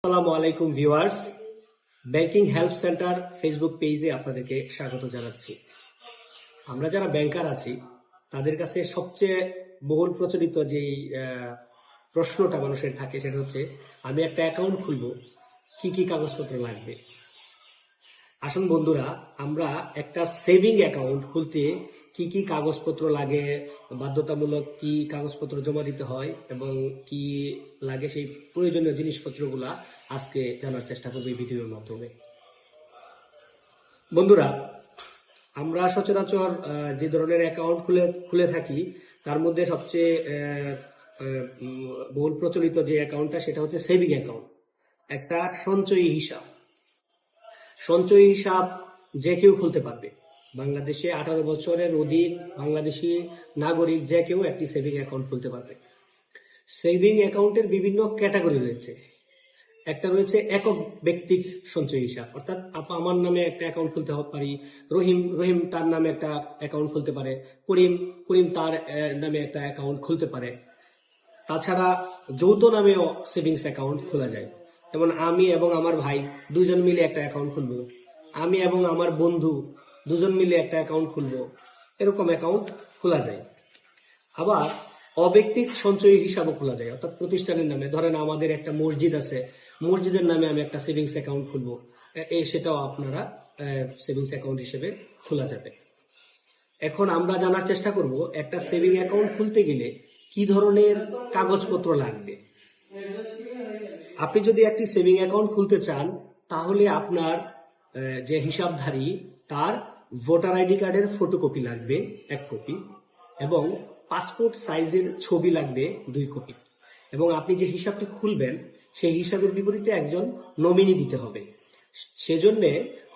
আসসালামু আলাইকুম viewers. Banking help center Facebook পেজে আপনাদেরকে স্বাগত জানাচ্ছি। আমরা যারা ব্যাংকার আছি, তাদের কাছে সবচেয়ে বহুল প্রচলিত যে প্রশ্নটা মানুষের থাকে সেটা হচ্ছে, আমি একটা অ্যাকাউন্ট খুলবো, কি কি কাগজপত্র লাগবে? আসুন বন্ধুরা, আমরা একটা সেভিং অ্যাকাউন্ট খুলতে কি কি কাগজপত্র লাগে, বাধ্যতামূলক কি কাগজপত্র জমা দিতে হয় এবং কি লাগে সেই প্রয়োজনীয় জিনিসপত্রগুলা আজকে জানার চেষ্টা করব এই ভিডিওর মাধ্যমে। বন্ধুরা, আমরা সচরাচর যে ধরনের অ্যাকাউন্ট খুলে খুলে থাকি, তার মধ্যে সবচেয়ে বহুল প্রচলিত যে অ্যাকাউন্টটা সেটা হচ্ছে সেভিং অ্যাকাউন্ট একটা সঞ্চয়ী হিসাব। সঞ্চয়ী হিসাব যে কেউ খুলতে পারবে। বাংলাদেশে আঠারো বছরের অধিক বাংলাদেশি নাগরিক যে কেউ একটি সেভিং অ্যাকাউন্ট খুলতে পারবে। সেভিং অ্যাকাউন্টের বিভিন্ন ক্যাটাগরি রয়েছে। একটা রয়েছে একক ব্যক্তিক সঞ্চয় হিসাব। অর্থাৎ আপ- আমার নামে একটা অ্যাকাউন্ট খুলতে পারি, রহিম রহিম তার নামে একটা অ্যাকাউন্ট খুলতে পারে, করিম করিম তার নামে একটা অ্যাকাউন্ট খুলতে পারে। তাছাড়া যৌথ নামেও সেভিংস অ্যাকাউন্ট খোলা যায়। যেমন আমি এবং আমার ভাই দুজন মিলে একটা অ্যাকাউন্ট খুলবো। আমি এবং আমার বন্ধু দুজন মিলে একটা অ্যাকাউন্ট খুলবো। এরকম অ্যাকাউন্ট খোলা যায়। আবার অব্যক্তিক সঞ্চয়ী হিসাবও খোলা যায়, অর্থাৎ প্রতিষ্ঠানের নামে। ধরেন আমাদের একটা মসজিদ আছে, মসজিদের নামে আমি একটা সেভিংস অ্যাকাউন্ট খুলবো। সেটাও আপনারা সেভিংস অ্যাকাউন্ট হিসেবে খোলা যাবে। এখন আমরা জানার চেষ্টা করব, একটা সেভিং অ্যাকাউন্ট খুলতে গেলে কি ধরনের কাগজপত্র লাগবে? আপনি যদি একটি সেভিং অ্যাকাউন্ট খুলতে চান, তাহলে আপনার যে হিসাবধারী, তার ভোটার আইডি কার্ডের ফটোকপি লাগবে, এক কপি, এবং পাসপোর্ট সাইজের ছবি লাগবে, দুই কপি। এবং আপনি যে হিসাবটি খুলবেন, সেই হিসাবের বিপরীতে একজন নমিনি দিতে হবে। সেজন্য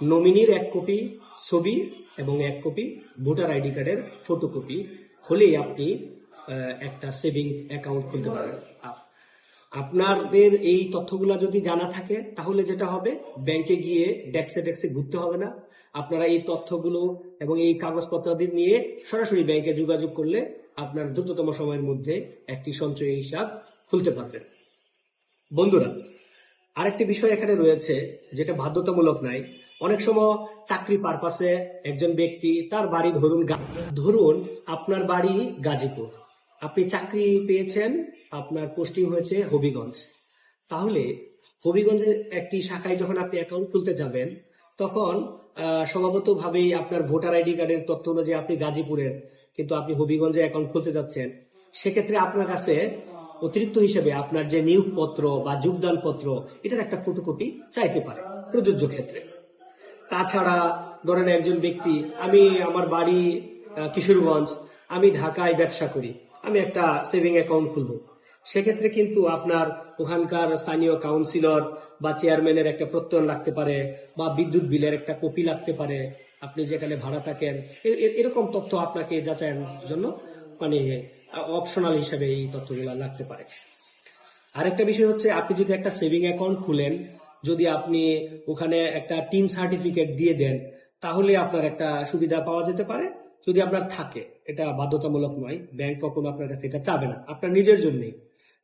নমিনির এক কপি ছবি এবং এক কপি ভোটার আইডি কার্ডের ফটোকপি হলেই আপনি একটা সেভিং অ্যাকাউন্ট খুলতে পারবেন। আপনাদের এই তথ্যগুলো যদি জানা থাকে, তাহলে যেটা হবে ব্যাংকে গিয়ে ডেস্কে ডেস্কে ঘুরতে হবে না। আপনারা এই তথ্যগুলো এবং এই কাগজপত্রাদি নিয়ে সরাসরি ব্যাংকে যোগাযোগ করলে আপনার দ্রুততম সময়ের মধ্যে একটি সঞ্চয় হিসাব খুলতে পারবেন। বন্ধুরা, আরেকটি বিষয় এখানে রয়েছে, যেটা বাধ্যতামূলক নাই। অনেক সময় চাকরি পারপাসে একজন ব্যক্তি তার বাড়ি ধরুন ধরুন আপনার বাড়ি গাজীপুর। আপনি চাকরি পেয়েছেন, আপনার পোস্টিং হয়েছে হবিগঞ্জ। তাহলে হবিগঞ্জের একটি শাখায় যখন আপনি অ্যাকাউন্ট খুলতে যাবেন, তখন স্বভাবতভাবেই আপনার ভোটার আইডি কার্ডের তথ্য অনুযায়ী আপনি গাজীপুরের, কিন্তু আপনি হবিগঞ্জে অ্যাকাউন্ট খুলতে যাচ্ছেন। সেক্ষেত্রে আপনার কাছে অতিরিক্ত হিসেবে আপনার যে নিয়োগপত্র বা যোগদান পত্র এটার একটা ফটোকপি চাইতে পারে প্রযোজ্য ক্ষেত্রে। তাছাড়া ধরেন একজন ব্যক্তি, আমি আমার বাড়ি কিশোরগঞ্জ, আমি ঢাকায় ব্যবসা করি। আমি একটা সেভিং অ্যাকাউন্ট খুলবো। সেক্ষেত্রে কিন্তু আপনার ওখানকার স্থানীয় কাউন্সিলর বা চেয়ারম্যানের একটা প্রত্যয়ন লাগতে পারে বা বিদ্যুৎ বিলের একটা কপি লাগতে পারে। আপনি যেখানে ভাড়া থাকেন এরকম তথ্য আপনাকে যাচাইয়ের জন্য মানে অপশনাল হিসাবে এই তথ্যগুলো লাগতে পারে। আরেকটা বিষয় হচ্ছে, আপনি যদি একটা সেভিং অ্যাকাউন্ট খুলেন, যদি আপনি ওখানে একটা টিন সার্টিফিকেট দিয়ে দেন, তাহলে আপনার একটা সুবিধা পাওয়া যেতে পারে। যদি আপনার থাকে এটা বাধ্যতামূলক নয়। ব্যাংক কখনো আপনার কাছে এটা চাবে না। আপনার নিজের জন্যই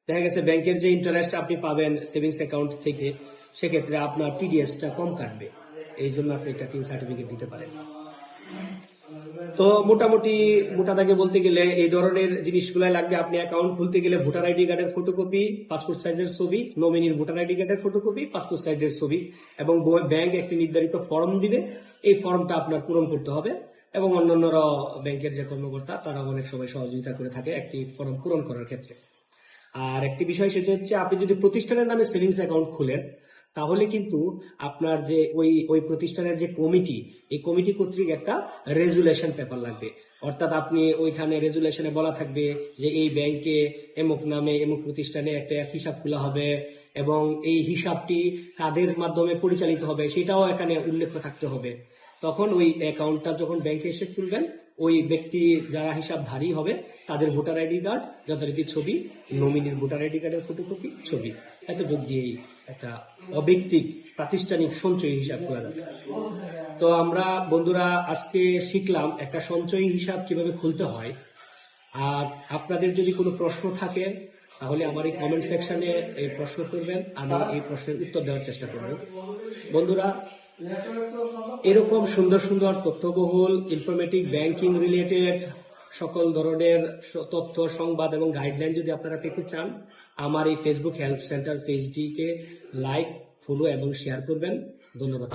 দেখা গেছে ব্যাংকের যে ইন্টারেস্ট আপনি পাবেন সেভিংস অ্যাকাউন্ট থেকে, সেক্ষেত্রে আপনার টিডিএসটা কম কাটবে। এই জন্য আপনি একটা টিন সার্টিফিকেট দিতে পারেন। তো মোটামুটি মোটা দাগে বলতে গেলে এই ধরনের জিনিসগুলাই লাগবে। আপনি অ্যাকাউন্ট খুলতে গেলে ভোটার আইডি কার্ডের ফটোকপি পাসপোর্ট সাইজের ছবি নমিনির ভোটার আইডি কার্ডের ফটোকপি পাসপোর্ট সাইজের ছবি এবং ব্যাংক একটি নির্ধারিত ফর্ম দিবে। এই ফর্মটা আপনার পূরণ করতে হবে। এবং অন্যান্যরা ব্যাংকের যে কর্মকর্তা তারা অনেক সময় সহযোগিতা করে থাকে একটি ফর্ম পূরণ করার ক্ষেত্রে। আর একটি বিষয় সেটি হচ্ছে, আপনি যদি প্রতিষ্ঠানের নামে সেভিংস অ্যাকাউন্ট খুলেন তাহলে কিন্তু আপনার যে ওই ওই প্রতিষ্ঠানের যে কমিটি, এই কমিটি কর্তৃক একটা রেজুলেশন পেপার লাগবে। অর্থাৎ আপনি ওইখানে রেজুলেশনে বলা থাকবে যে এই ব্যাংকে এমুক নামে এমুক প্রতিষ্ঠানে একটা হিসাব খোলা হবে এবং এই হিসাবটি কাদের মাধ্যমে পরিচালিত হবে, সেটাও এখানে উল্লেখ থাকতে হবে। তখন ওই অ্যাকাউন্টটা যখন ব্যাংকে এসে খুলবেন ওই ব্যক্তি যারা হিসাবধারী হবে, তাদের ভোটার আইডি কার্ড, যথারীতি ছবি, নমিনির ভোটার আইডি কার্ডের ফটোকপি ছবি। এতটুকু দিয়েই একটা অব্যক্তিক, প্রাতিষ্ঠানিক সঞ্চয় হিসাব করা যাবে। তো আমরা বন্ধুরা আজকে শিখলাম একটা সঞ্চয়ী হিসাব কীভাবে খুলতে হয়। আর আপনাদের যদি কোনো প্রশ্ন থাকে, তাহলে আমার এই কমেন্ট সেকশনে এই প্রশ্ন করবেন, আমি এই প্রশ্নের উত্তর দেওয়ার চেষ্টা করব। বন্ধুরা এরকম সুন্দর সুন্দর তথ্যবহুল ইনফরমেটিভ ব্যাংকিং রিলেটেড সকল ধরনের তথ্য, সংবাদ এবং গাইডলাইন যদি আপনারা পেতে চান, আমার এই ফেসবুক হেল্প সেন্টার পেজটিকে লাইক ফলো এবং শেয়ার করবেন। ধন্যবাদ।